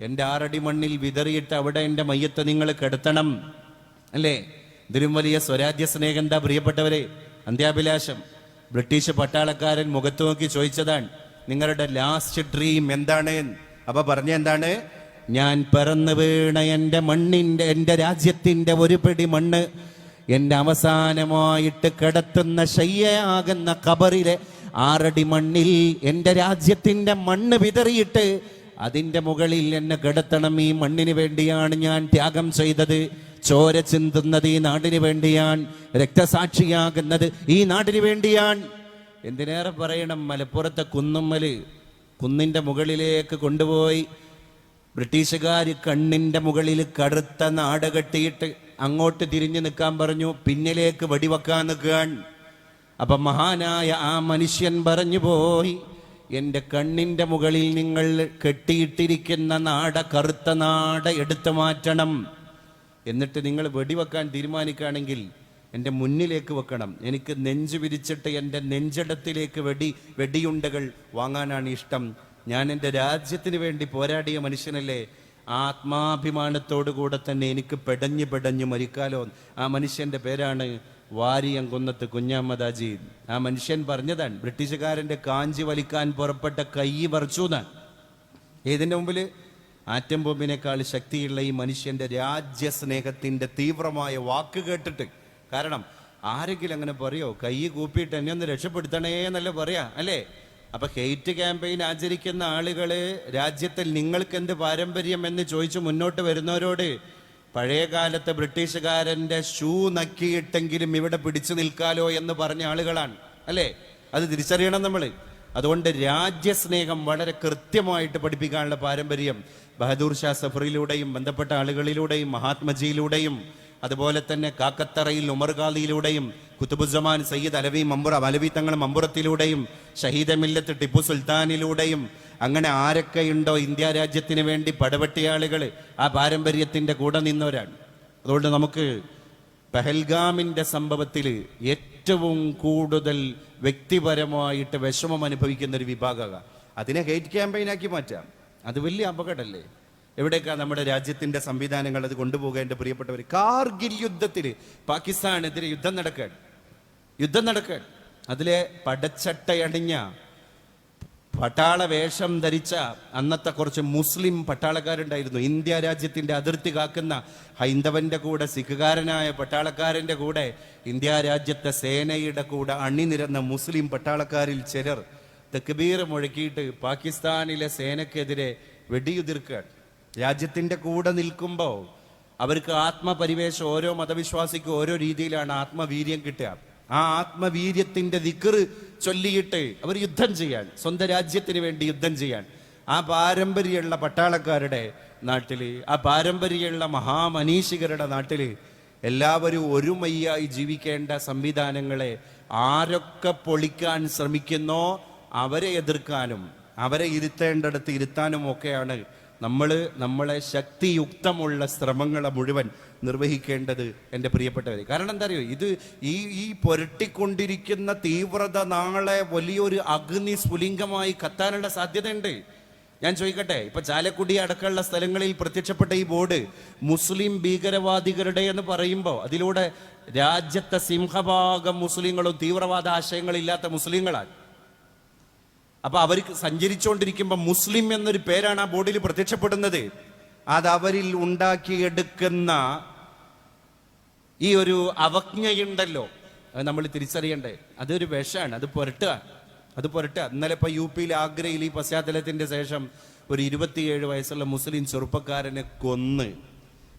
എന്റെ ആറടി മണ്ണിൽ വിതറിയിട്ട് അവിടെ എന്റെ മയ്യത്ത് നിങ്ങൾ കെടുത്തണം. അല്ലേ? ഇതിലും വലിയ സ്വരാജ്യ സ്നേഹം എന്താ പ്രിയപ്പെട്ടവരെ? അന്ത്യാഭിലാഷം. ബ്രിട്ടീഷ് പട്ടാളക്കാരൻ മുഖത്ത് നോക്കി ചോദിച്ചതാണ് നിങ്ങളുടെ ലാസ്റ്റ് ഡ്രീം എന്താണ്? അപ്പൊ പറഞ്ഞ എന്താണ്? ഞാൻ പിറന്നു വീണ എന്റെ മണ്ണിന്റെ എന്റെ രാജ്യത്തിന്റെ ഒരു പിടി മണ്ണ് എന്റെ അവസാനമായിട്ട് കിടത്തുന്ന ശയ്യയാകുന്ന കബറിലെ ആറടി മണ്ണിൽ എന്റെ രാജ്യത്തിന്റെ മണ്ണ് വിതറിയിട്ട് അതിന്റെ മുകളിൽ എന്നെ കിടത്തണം. ഈ മണ്ണിന് വേണ്ടിയാണ് ഞാൻ ത്യാഗം ചെയ്തത്. ചോര ചിന്തുന്നത് ഈ നാടിന് വേണ്ടിയാണ് രക്തസാക്ഷിയാകുന്നത് ഈ നാടിന് വേണ്ടിയാണ്. എന്തിനേറെ പറയണം? മലപ്പുറത്തെ കുന്നുമ്മൽ കുന്നിന്റെ മുകളിലേക്ക് കൊണ്ടുപോയി ബ്രിട്ടീഷുകാർ കണ്ണിന്റെ മുകളിൽ കറുത്ത നാട് കെട്ടിയിട്ട് അങ്ങോട്ട് തിരിഞ്ഞു നിൽക്കാൻ പറഞ്ഞു. പിന്നിലേക്ക് വെടിവെക്കാൻ നിൽക്കാൻ. അപ്പം മഹാനായ ആ മനുഷ്യൻ പറഞ്ഞു പോയി എന്റെ കണ്ണിന്റെ മുകളിൽ നിങ്ങൾ കെട്ടിയിട്ടിരിക്കുന്ന നാട കറുത്ത നാട എടുത്തു മാറ്റണം. എന്നിട്ട് നിങ്ങൾ വെടിവെക്കാൻ തീരുമാനിക്കുകയാണെങ്കിൽ എന്റെ മുന്നിലേക്ക് വെക്കണം. എനിക്ക് നെഞ്ചു വിരിച്ചിട്ട് എന്റെ നെഞ്ചടത്തിലേക്ക് വെടി വെടിയുണ്ടകൾ വാങ്ങാനാണ് ഇഷ്ടം. ഞാൻ എന്റെ രാജ്യത്തിന് വേണ്ടി പോരാടിയ മനുഷ്യനല്ലേ? ആത്മാഭിമാനത്തോടു കൂടെ തന്നെ എനിക്ക് പെടഞ്ഞു പെടഞ്ഞു മരിക്കാലോ. ആ മനുഷ്യന്റെ പേരാണ് വാരിയംകുന്നത്ത് കുഞ്ഞാമ്മദാജി. ആ മനുഷ്യൻ പറഞ്ഞതാണ് ബ്രിട്ടീഷുകാരന്റെ കാഞ്ചി വലിക്കാൻ പുറപ്പെട്ട കൈ പറിച്ചു എന്നാണ്. ഏതിന്റെ മുമ്പിൽ? ആറ്റം ബോംബിനേക്കാൾ ശക്തിയുള്ള ഈ മനുഷ്യന്റെ രാജ്യസ്നേഹത്തിന്റെ തീവ്രമായ വാക്ക് കേട്ടിട്ട് കാരണം ആരെങ്കിലും അങ്ങനെ പറയോ? കൈ കൂപ്പിയിട്ട് എന്നെ ഒന്ന് രക്ഷപ്പെടുത്തണേ എന്നല്ല പറയാ അല്ലേ? അപ്പൊ ഹെയ്റ്റ് ക്യാമ്പയിൻ ആചരിക്കുന്ന ആളുകൾ രാജ്യത്തിൽ നിങ്ങൾക്ക് എന്ത് പാരമ്പര്യം എന്ന് ചോദിച്ചു മുന്നോട്ട് വരുന്നവരോട് പഴയ കാലത്തെ ബ്രിട്ടീഷുകാരന്റെ ഷൂ നക്കിയിട്ടെങ്കിലും ഇവിടെ പിടിച്ചു നിൽക്കാലോ എന്ന് പറഞ്ഞ ആളുകളാണ് അല്ലേ? അത് തിരിച്ചറിയണം നമ്മൾ അതുകൊണ്ട് രാജ്യസ്നേഹം വളരെ കൃത്യമായിട്ട് പഠിപ്പിക്കാനുള്ള പാരമ്പര്യം ബഹദൂർ ഷാ സഫറിലൂടെയും ബന്ധപ്പെട്ട ആളുകളിലൂടെയും മഹാത്മജിയിലൂടെയും അതുപോലെ തന്നെ കാക്കത്തറയിൽ ഉമർ ഖാദിയിലൂടെയും കുത്തുബുസമാൻ സയ്യിദ് അലവി മമ്പുറ അലവി തങ്ങൾ മമ്പുറത്തിലൂടെയും ഷഹീദ മില്ലത്ത് ടിപ്പു സുൽത്താനിലൂടെയും അങ്ങനെ ആരൊക്കെയുണ്ടോ ഇന്ത്യ രാജ്യത്തിന് വേണ്ടി പടവെട്ടിയ ആളുകൾ ആ പാരമ്പര്യത്തിന്റെ കൂടെ നിന്നവരാണ്. അതുകൊണ്ട് നമുക്ക് പെഹൽഗാമിന്റെ സംഭവത്തിൽ ഏറ്റവും കൂടുതൽ വ്യക്തിപരമായിട്ട് വിഷമം അനുഭവിക്കുന്ന ഒരു വിഭാഗമാണ് അതിനെ ഹെയ്റ്റ് ക്യാമ്പയിനാക്കി മാറ്റാം. അത് വലിയ അപകടമല്ലേ എവിടേക്കാ നമ്മുടെ രാജ്യത്തിന്റെ സംവിധാനങ്ങൾ അത് കൊണ്ടുപോകേണ്ട പ്രിയപ്പെട്ടവർ കാർഗിൽ യുദ്ധത്തിൽ പാകിസ്ഥാനെതിരെ യുദ്ധം നടക്കുകയാണ് യുദ്ധം നടക്കുകയാണ് അതിലെ പടച്ചട്ടയണിഞ്ഞ പട്ടാള വേഷം ധരിച്ച അന്നത്തെ കുറച്ച് മുസ്ലിം പട്ടാളക്കാരുണ്ടായിരുന്നു. ഇന്ത്യ രാജ്യത്തിന്റെ അതിർത്തി കാക്കുന്ന ഹൈന്ദവന്റെ കൂടെ സിഖുകാരനായ പട്ടാളക്കാരന്റെ കൂടെ ഇന്ത്യ രാജ്യത്തെ സേനയുടെ കൂടെ അണിനിരന്ന മുസ്ലിം പട്ടാളക്കാരിൽ ചിലർ തെക്കുബീർ മുഴക്കിയിട്ട് പാകിസ്ഥാനിലെ സേനക്കെതിരെ വെടിയുതിർക്കുകയാണ് രാജ്യത്തിന്റെ കൂടെ നിൽക്കുമ്പോൾ അവർക്ക് ആത്മപരിവേശം ഓരോ മതവിശ്വാസിക്കും ഓരോ രീതിയിലാണ് ആത്മവീര്യം കിട്ടുക. ആ ആത്മവീര്യത്തിന്റെ ദിക്കറ് ചൊല്ലിയിട്ട് അവർ യുദ്ധം ചെയ്യാൻ സ്വന്തം രാജ്യത്തിന് വേണ്ടി യുദ്ധം ചെയ്യാൻ. ആ പാരമ്പര്യമുള്ള പട്ടാളക്കാരുടെ നാട്ടിൽ ആ പാരമ്പര്യമുള്ള മഹാമനീഷികരുടെ നാട്ടിൽ എല്ലാവരും ഒരുമയ്യായി ജീവിക്കേണ്ട സംവിധാനങ്ങളെ ആരൊക്കെ പൊളിക്കാൻ ശ്രമിക്കുന്നോ അവരെ എതിർക്കാനും അവരെ ഇരുത്തേണ്ടടുത്ത് ഇരുത്താനും ഒക്കെയാണ് നമ്മൾ നമ്മളെ ശക്തിയുക്തമുള്ള ശ്രമങ്ങളെ മുഴുവൻ നിർവഹിക്കേണ്ടത് എന്റെ പ്രിയപ്പെട്ടവർ കാരണം എന്താ അറിയോ? ഇത് ഈ ഈ പുരട്ടിക്കൊണ്ടിരിക്കുന്ന തീവ്രത നാളെ വലിയൊരു അഗ്നി സ്ഫുലിംഗമായി കത്താനുള്ള സാധ്യതയുണ്ട്. ഞാൻ ചോദിക്കട്ടെ ഇപ്പൊ ചാലക്കുടി അടക്കമുള്ള സ്ഥലങ്ങളിൽ പ്രത്യക്ഷപ്പെട്ട ഈ ബോർഡ് മുസ്ലിം ഭീകരവാദികളുടെ എന്ന് പറയുമ്പോൾ അതിലൂടെ രാജ്യത്തെ സിംഹഭാഗം മുസ്ലിങ്ങളും തീവ്രവാദ ആശയങ്ങളില്ലാത്ത മുസ്ലിങ്ങളാണ്. അപ്പൊ അവർ സഞ്ചരിച്ചുകൊണ്ടിരിക്കുമ്പോൾ മുസ്ലിം എന്നൊരു പേരാണ് ആ ബോർഡിൽ പ്രത്യക്ഷപ്പെടുന്നത്. അത് അവരിൽ ഉണ്ടാക്കിയെടുക്കുന്ന ഈ ഒരു അവജ്ഞയുണ്ടല്ലോ. അത് നമ്മൾ തിരിച്ചറിയണ്ടേ. അതൊരു വിഷമാണ്. അത് പുരട്ടുക. അത് പുരട്ടുക. ഇന്നലെ ഇപ്പൊ യു പിയിൽ ആഗ്രയിൽ ഈ പശ്ചാത്തലത്തിന്റെ ശേഷം ഒരു ഇരുപത്തിയേഴ് വയസ്സുള്ള മുസ്ലിം ചെറുപ്പക്കാരനെ കൊന്ന്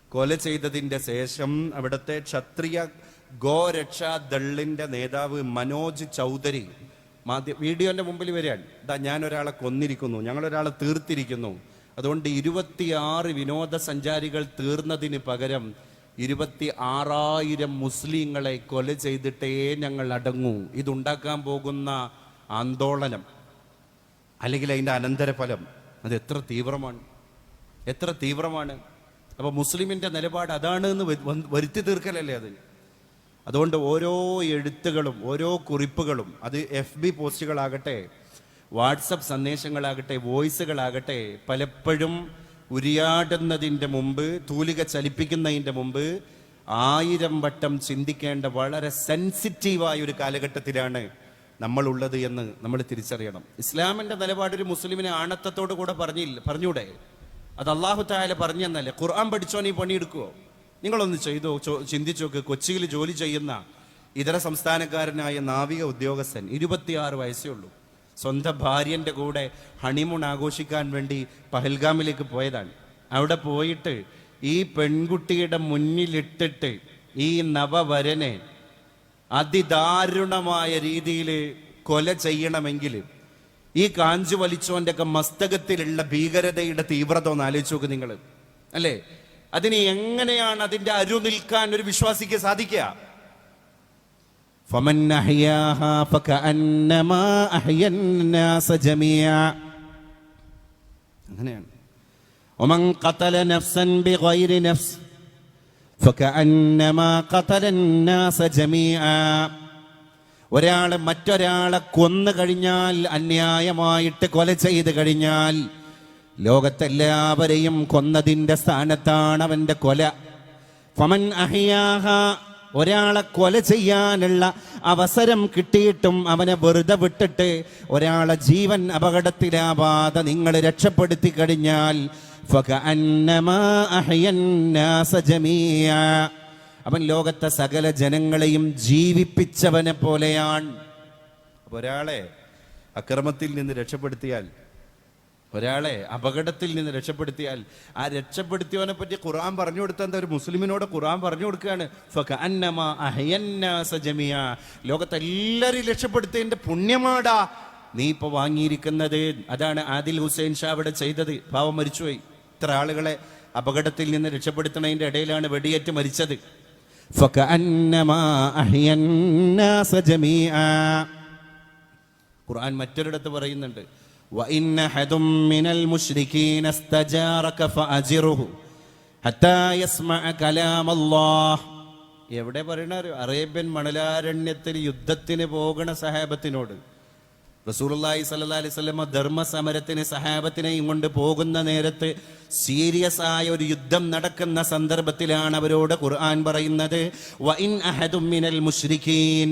കൊല ചെയ്തതിന്റെ ശേഷം അവിടുത്തെ ക്ഷത്രിയ ഗോരക്ഷാ ദളിന്റെ നേതാവ് മനോജ് ചൗധരി മാധ്യ വീഡിയോന്റെ മുമ്പിൽ വരികയാണ്. ഇതാ ഞാനൊരാളെ കൊന്നിരിക്കുന്നു. ഞങ്ങളൊരാളെ തീർത്തിരിക്കുന്നു. അതുകൊണ്ട് ഇരുപത്തിയാറ് വിനോദസഞ്ചാരികൾ തീർന്നതിന് പകരം ഇരുപത്തി ആറായിരം മുസ്ലിങ്ങളെ കൊല ചെയ്തിട്ടേ ഞങ്ങൾ അടങ്ങൂ. ഇതുണ്ടാക്കാൻ പോകുന്ന ആന്തോളനം അല്ലെങ്കിൽ അതിന്റെ അനന്തരഫലം അത് എത്ര തീവ്രമാണ്. എത്ര തീവ്രമാണ്. അപ്പോൾ മുസ്ലിമിന്റെ നിലപാട് അതാണ് എന്ന് വരുത്തി തീർക്കലല്ലേ അത് അതുകൊണ്ട് ഓരോ എഴുത്തുകളും ഓരോ കുറിപ്പുകളും അത് എഫ് ബി പോസ്റ്റുകളാകട്ടെ വാട്സപ്പ് സന്ദേശങ്ങളാകട്ടെ വോയിസുകളാകട്ടെ പലപ്പോഴും ഉരിയാടുന്നതിന്റെ മുമ്പ് തൂലിക ചലിപ്പിക്കുന്നതിന്റെ മുമ്പ് ആയിരം വട്ടം ചിന്തിക്കേണ്ട വളരെ സെൻസിറ്റീവായ ഒരു കാലഘട്ടത്തിലാണ് നമ്മളുള്ളത് എന്ന് നമ്മൾ തിരിച്ചറിയണം. ഇസ്ലാമിന്റെ നിലപാട് ഒരു മുസ്ലിമിനെ ആണത്തത്തോടു കൂടെ പറഞ്ഞില്ല പറഞ്ഞൂടെ? അത് അള്ളാഹു തായാല പറഞ്ഞെന്നല്ലേ? ഖുർആൻ പഠിച്ചോ നീ പണിയെടുക്കുവോ? നിങ്ങളൊന്ന് ചെയ്തു ചിന്തിച്ചു നോക്ക് കൊച്ചിയിൽ ജോലി ചെയ്യുന്ന ഇതര സംസ്ഥാനക്കാരനായ നാവിക ഉദ്യോഗസ്ഥൻ ഇരുപത്തിയാറ് വയസ്സേ ഉള്ളൂ. സ്വന്തം ഭാര്യന്റെ കൂടെ ഹണിമൂൺ ആഘോഷിക്കാൻ വേണ്ടി പഹൽഗാമിലേക്ക് പോയതാണ്. അവിടെ പോയിട്ട് ഈ പെൺകുട്ടിയുടെ മുന്നിലിട്ടിട്ട് ഈ നവവരനെ അതിദാരുണമായ രീതിയിൽ കൊല ചെയ്യണമെങ്കിൽ ഈ കാഞ്ചു വലിച്ചോന്റെയൊക്കെ മസ്തകത്തിലുള്ള ഭീകരതയുടെ തീവ്രത ഒന്ന് ആലോചിച്ച് നോക്ക് നിങ്ങൾ അല്ലേ? അതിന് എങ്ങനെയാണ് അതിന്റെ അരു നിൽക്കാൻ ഒരു വിശ്വാസിക്ക് സാധിക്കുക فمن أحياها فكأنما أحيا الناس جميعا അങ്ങനെയാണ് ومن قتل نفسا بغير نفس فكأنما قتل الناس جميعا ഒരാള് മറ്റൊരാളെ കൊന്നു കഴിഞ്ഞാൽ അന്യായമായിട്ട് കൊല ചെയ്ത് കഴിഞ്ഞാൽ ലോകത്തെല്ലാവരെയും കൊന്നതിന്റെ സ്ഥാനത്താണ് അവന്റെ കൊല ഫമൻ അഹിയാഹ ഒരാളെ കൊല ചെയ്യാനുള്ള അവസരം കിട്ടിയിട്ടും അവനെ വെറുതെ വിട്ടിട്ട് ഒരാളെ ജീവൻ അപകടത്തിലാവാതെ നിങ്ങൾ രക്ഷപ്പെടുത്തി കഴിഞ്ഞാൽ. അവൻ ലോകത്തെ സകല ജനങ്ങളെയും ജീവിപ്പിച്ചവനെ പോലെയാണ് ഒരാളെ അക്രമത്തിൽ നിന്ന് രക്ഷപ്പെടുത്തിയാൽ ഒരാളെ അപകടത്തിൽ നിന്ന് രക്ഷപ്പെടുത്തിയാൽ ആ രക്ഷപ്പെടുത്തിയവനെ പറ്റി ഖുർആൻ പറഞ്ഞു കൊടുത്താൽ എന്താ? ഒരു മുസ്ലിമിനോട് ഖുർആൻ പറഞ്ഞു കൊടുക്കുകയാണ്. ലോകത്തെല്ലാവരെയും രക്ഷപ്പെടുത്തിയതിന്റെ പുണ്യമാടാ. നീ ഇപ്പൊ വാങ്ങിയിരിക്കുന്നത്. അതാണ് ആദിൽ ഹുസൈൻ ഷാ അവിടെ ചെയ്തത്. പാവം മരിച്ചുപോയി. ഇത്ര ആളുകളെ അപകടത്തിൽ നിന്ന് രക്ഷപ്പെടുത്തുന്നതിന്റെ ഇടയിലാണ് വെടിയേറ്റ് മരിച്ചത്. ഖുർആൻ മറ്റൊരിടത്ത് പറയുന്നുണ്ട്. وَإِنَّ أَحَدٌ مِّنَ الْمُشْرِكِينَ اسْتَجَارَكَ فَأَجِرْهُ حَتَّى يَسْمَعَ كَلَامَ اللَّهِ എവിടെ പറയണ അറിയോ? അറേബ്യൻ മണലാരണ്യത്തിൽ യുദ്ധത്തിന് പോകണ സഹാബത്തിനോട് റസൂലുള്ളാഹി സ്വല്ലല്ലാഹി അലൈഹി വസല്ലമ ധർമ്മസമരത്തിന് സഹാബത്തിനെയും കൊണ്ട് പോകുന്ന നേരത്ത് സീരിയസ് ആയ ഒരു യുദ്ധം നടക്കുന്ന സന്ദർഭത്തിലാണ് അവരോട് ഖുർആൻ പറയുന്നത് വഇൻ അഹദും മിനൽ മുശ്രിക്കീൻ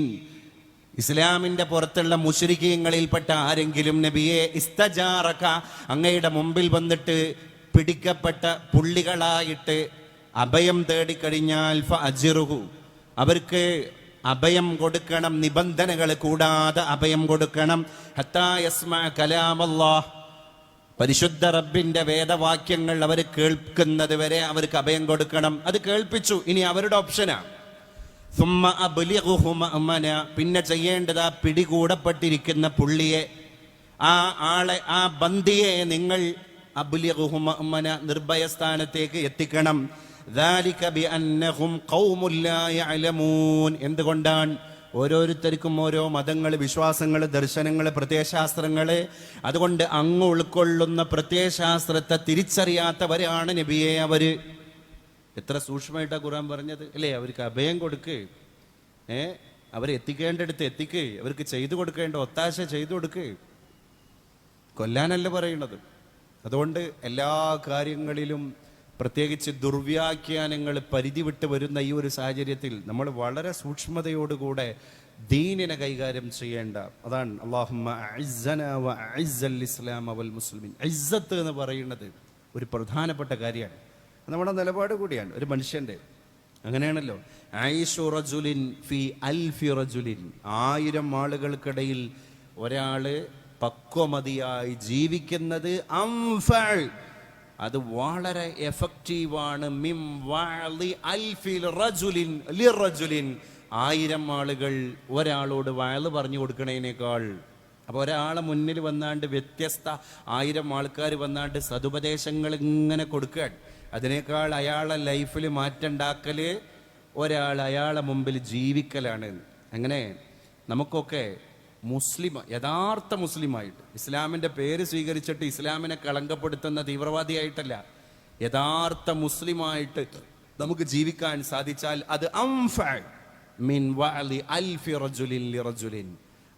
ഇസ്ലാമിന്റെ പുറത്തുള്ള മുഷരിക്കീങ്ങളിൽപ്പെട്ട ആരെങ്കിലും നബിയെ ഇസ്തജാറക്ക അങ്ങയുടെ മുമ്പിൽ വന്നിട്ട് പിടിക്കപ്പെട്ട പുള്ളികളായിട്ട് അഭയം തേടിക്കഴിഞ്ഞാൽ അജിറുഹു അവർക്ക് അഭയം കൊടുക്കണം നിബന്ധനകൾ കൂടാതെ അഭയം കൊടുക്കണം. ഹത്താ യസ്മഅ കലാമല്ലാഹ്. പരിശുദ്ധ റബ്ബിന്റെ വേദവാക്യങ്ങൾ അവർ കേൾക്കുന്നത് വരെ അവർക്ക് അഭയം കൊടുക്കണം. അത് കേൾപ്പിച്ചു. ഇനി അവരുടെ ഓപ്ഷനാണ്. പിന്നെ ചെയ്യേണ്ടത് ആ പിടികൂടപ്പെട്ടിരിക്കുന്ന പുള്ളിയെ ആ ആളെ ആ ബന്ദിയെ നിങ്ങൾ അബുലിഹുമന നിർഭയസ്ഥാനത്തേക്ക് എത്തിക്കണം. എന്തുകൊണ്ടാണ്? ഓരോരുത്തർക്കും ഓരോ മതങ്ങൾ വിശ്വാസങ്ങൾ ദർശനങ്ങൾ പ്രത്യയശാസ്ത്രങ്ങൾ. അതുകൊണ്ട് അങ്ങ് ഉൾക്കൊള്ളുന്ന പ്രത്യയശാസ്ത്രത്തെ തിരിച്ചറിയാത്തവരാണ് നബിയെ അവർ എത്ര സൂക്ഷ്മമായിട്ടാണ് ഖുർആൻ പറഞ്ഞത്? അല്ലേ അവർക്ക് അഭയം കൊടുക്ക്. ഏ അവരെ എത്തിക്കേണ്ടടുത്ത് എത്തിക്ക്. അവർക്ക് ചെയ്തു കൊടുക്കേണ്ട ഒത്താശ ചെയ്തു കൊടുക്ക്. കൊല്ലാനല്ല പറയുന്നത്. അതുകൊണ്ട് എല്ലാ കാര്യങ്ങളിലും പ്രത്യേകിച്ച് ദുർവ്യാഖ്യാനങ്ങൾ പരിധി വിട്ട് വരുന്ന ഈ ഒരു സാഹചര്യത്തിൽ നമ്മൾ വളരെ സൂക്ഷ്മതയോടുകൂടെ ദീനിനെ കൈകാര്യം ചെയ്യേണ്ട. അതാണ് അള്ളാഹുമ്മ ഇസ്ലാം അവൽ മുസ്ലിമീൻ. ഇസ്സത്ത് എന്ന് പറയുന്നത് ഒരു പ്രധാനപ്പെട്ട കാര്യമാണ്. നമ്മുടെ നിലപാട് കൂടിയാണ് ഒരു മനുഷ്യന്റെ അങ്ങനെയാണല്ലോ. ആയിഷു റജുലിൻ ഫി അൽഫി റജുലിൻ. ആയിരം ആളുകൾക്കിടയിൽ ഒരാൾ പക്വമതിയായി ജീവിക്കുന്നത് അംഫഅ. അത് വളരെ എഫക്റ്റീവാണ്. മിം അൽഫിൽ റജുലിൻ ലിറജുലിൻ ആയിരം ആളുകൾ ഒരാളോട് വയൾ പറഞ്ഞു കൊടുക്കണേനേക്കാൾ. അപ്പോൾ ഒരാളെ മുന്നിൽ വന്നാണ്ട് വ്യത്യസ്ത ആയിരം ആൾക്കാർ വന്നാണ്ട് സതുപദേശങ്ങൾ ഇങ്ങനെ കൊടുക്കുകയാണ്. അതിനേക്കാൾ അയാളെ ലൈഫിൽ മാറ്റുണ്ടാക്കൽ ഒരാൾ അയാളെ മുമ്പിൽ ജീവിക്കലാണ്. അങ്ങനെ നമുക്കൊക്കെ മുസ്ലിം യഥാർത്ഥ മുസ്ലിമായിട്ട് ഇസ്ലാമിന്റെ പേര് സ്വീകരിച്ചിട്ട് ഇസ്ലാമിനെ കളങ്കപ്പെടുത്തുന്ന തീവ്രവാദിയായിട്ടല്ല. യഥാർത്ഥ മുസ്ലിമായിട്ട് നമുക്ക് ജീവിക്കാൻ സാധിച്ചാൽ അത് മിൻ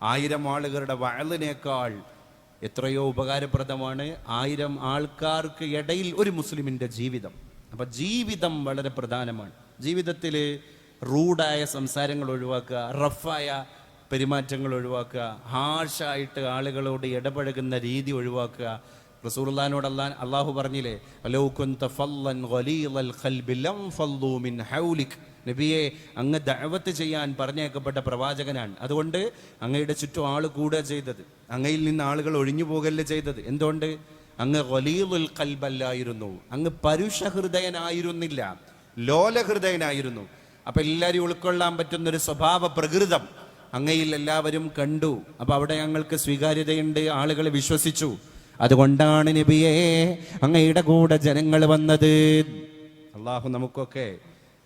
ആയിരം ആളുകളുടെ വഅലിനേക്കാൾ എത്രയോ ഉപകാരപ്രദമാണ്. ആയിരം ആൾക്കാർക്ക് ഇടയിൽ ഒരു മുസ്ലിമിന്റെ ജീവിതം. അപ്പം ജീവിതം വളരെ പ്രധാനമാണ്. ജീവിതത്തിൽ റൂഡായ സംസാരങ്ങൾ ഒഴിവാക്കുക റഫായ പെരുമാറ്റങ്ങൾ ഒഴിവാക്കുക ഹാഷായിട്ട് ആളുകളോട് ഇടപഴകുന്ന രീതി ഒഴിവാക്കുക റസൂർലാനോട് അല്ലാൻ അള്ളാഹു പറഞ്ഞില്ലേ. നബിയെ അങ്ങ് ദഅവത്ത് ചെയ്യാൻ പറഞ്ഞേക്കപ്പെട്ട പ്രവാചകനാണ്. അതുകൊണ്ട് അങ്ങയുടെ ചുറ്റും ആൾ കൂടുക ചെയ്തത്. അങ്ങയിൽ നിന്ന് ആളുകൾ ഒഴിഞ്ഞു പോകല്ലേ ചെയ്തത്. എന്തുകൊണ്ട്? അങ്ങ് ഖലീലുൽ കൽബല്ലായിരുന്നു അങ്ങ് പരുഷ ഹൃദയനായിരുന്നില്ല ലോല ഹൃദയനായിരുന്നു അപ്പം എല്ലാവരും ഉൾക്കൊള്ളാൻ പറ്റുന്ന ഒരു സ്വഭാവ പ്രകൃതം അങ്ങയിൽ എല്ലാവരും കണ്ടു. അപ്പം അവിടെ ഞങ്ങൾക്ക് സ്വീകാര്യതയുണ്ട്. ആളുകൾ വിശ്വസിച്ചു. അതുകൊണ്ടാണ് നബിയെ അങ്ങയുടെ കൂടെ ജനങ്ങൾ വന്നത്. അള്ളാഹു നമുക്കൊക്കെ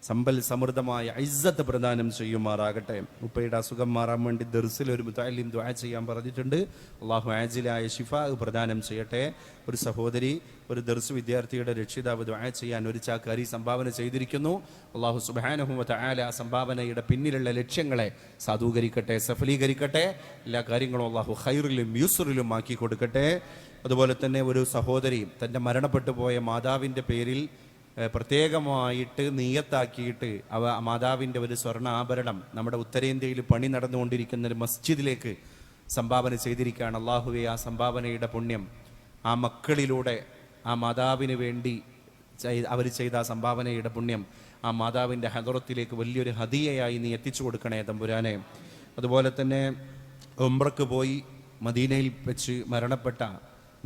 സമ്പൽ സമൃദ്ധമായ ഐസത്ത് പ്രദാനം ചെയ്യുമാറാകട്ടെ. ഉപ്പയുടെ അസുഖം മാറാൻ വേണ്ടി ദർസിൽ ഒരു മുത്താലിം ദ്വാ ചെയ്യാൻ പറഞ്ഞിട്ടുണ്ട്. അള്ളാഹു ആജിലായ ഷിഫ പ്രദാനം ചെയ്യട്ടെ. ഒരു സഹോദരി ഒരു ദർസ് വിദ്യാർത്ഥിയുടെ രക്ഷിതാവ് ദ്വാ ചെയ്യാൻ ഒരു ചാക്കാരി സംഭാവന ചെയ്തിരിക്കുന്നു. അള്ളാഹു സുബാനഹുമത്ത് ആല ആ സംഭാവനയുടെ പിന്നിലുള്ള ലക്ഷ്യങ്ങളെ സാധൂകരിക്കട്ടെ സഫലീകരിക്കട്ടെ. എല്ലാ കാര്യങ്ങളും അള്ളാഹു ഹൈറിലും യൂസറിലും ആക്കി കൊടുക്കട്ടെ. അതുപോലെ തന്നെ ഒരു സഹോദരിയും തന്റെ മരണപ്പെട്ടു പോയ മാതാവിന്റെ പേരിൽ പ്രത്യേകമായിട്ട് നീയത്താക്കിയിട്ട് അവ മാതാവിന്റെ ഒരു സ്വർണ ആഭരണം നമ്മുടെ ഉത്തരേന്ത്യയിൽ പണി നടന്നുകൊണ്ടിരിക്കുന്ന ഒരു മസ്ജിദിലേക്ക് സംഭാവന ചെയ്തിരിക്കുകയാണ്. അള്ളാഹുവെ ആ സംഭാവനയുടെ പുണ്യം ആ മക്കളിലൂടെ ആ മാതാവിന് വേണ്ടി അവർ ചെയ്ത ആ സംഭാവനയുടെ പുണ്യം ആ മാതാവിന്റെ ഹദറത്തിലേക്ക് വലിയൊരു ഹദിയയായി നീ എത്തിച്ചു കൊടുക്കണേ തമ്പുരാനെ. അതുപോലെ തന്നെ ഉംറക്ക് പോയി മദീനയിൽ വെച്ച് മരണപ്പെട്ട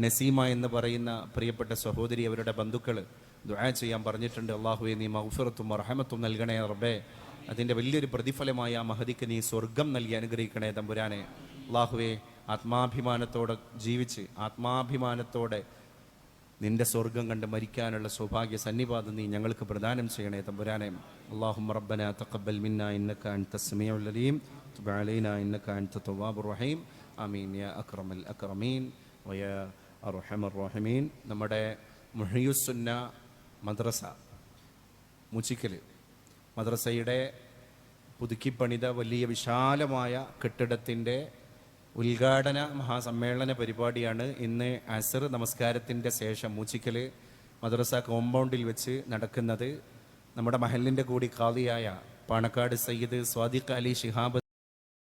നസീമ എന്ന് പറയുന്ന പ്രിയപ്പെട്ട സഹോദരി അവരുടെ ബന്ധുക്കൾ ദുആ ചെയ്യാൻ പറഞ്ഞിട്ടുണ്ട്. അള്ളാഹുവെ നീ മൗഫിറത്തും റഹമത്തും നൽകണേ റബ്ബേ. അതിന്റെ വലിയൊരു പ്രതിഫലമായ ആ മഹതിക്ക് നീ സ്വർഗം നൽകി അനുഗ്രഹിക്കണേ തമ്പുരാനെ. അള്ളാഹുവെ ആത്മാഭിമാനത്തോടെ ജീവിച്ച് ആത്മാഭിമാനത്തോടെ നിന്റെ സ്വർഗം കണ്ട് മരിക്കാനുള്ള സൗഭാഗ്യ സന്നിപാതം നീ ഞങ്ങൾക്ക് പ്രദാനം ചെയ്യണേ തമ്പുരാനെ. അള്ളാഹും റബ്ബന തഖബ്ബൽ മിന്ന ഇന്നക അൻത സമീഉൽ അലീം. തുബ് അലൈനാ ഇന്നക അൻത റഹീം. ആമീൻ. യാ അക്രമൽ അക്രമീൻ. വയാ റഹീമീൻ നമ്മുടെ മുഹിയുസുന്ന മദ്രസ മുച്ചിക്കൽ മദ്രസയുടെ പുതുക്കിപ്പണിത വലിയ വിശാലമായ കെട്ടിടത്തിന്റെ ഉദ്ഘാടന മഹാസമ്മേളന പരിപാടിയാണ് ഇന്ന് അസർ നമസ്കാരത്തിന്റെ ശേഷം മൂച്ചിക്കൽ മദ്രസ കോമ്പൗണ്ടിൽ വെച്ച് നടക്കുന്നത് നമ്മുടെ മഹലിന്റെ കൂടി കാതിയായ പാണക്കാട് സയ്യിദ് സ്വാദിഖ് അലി ഷിഹാബ്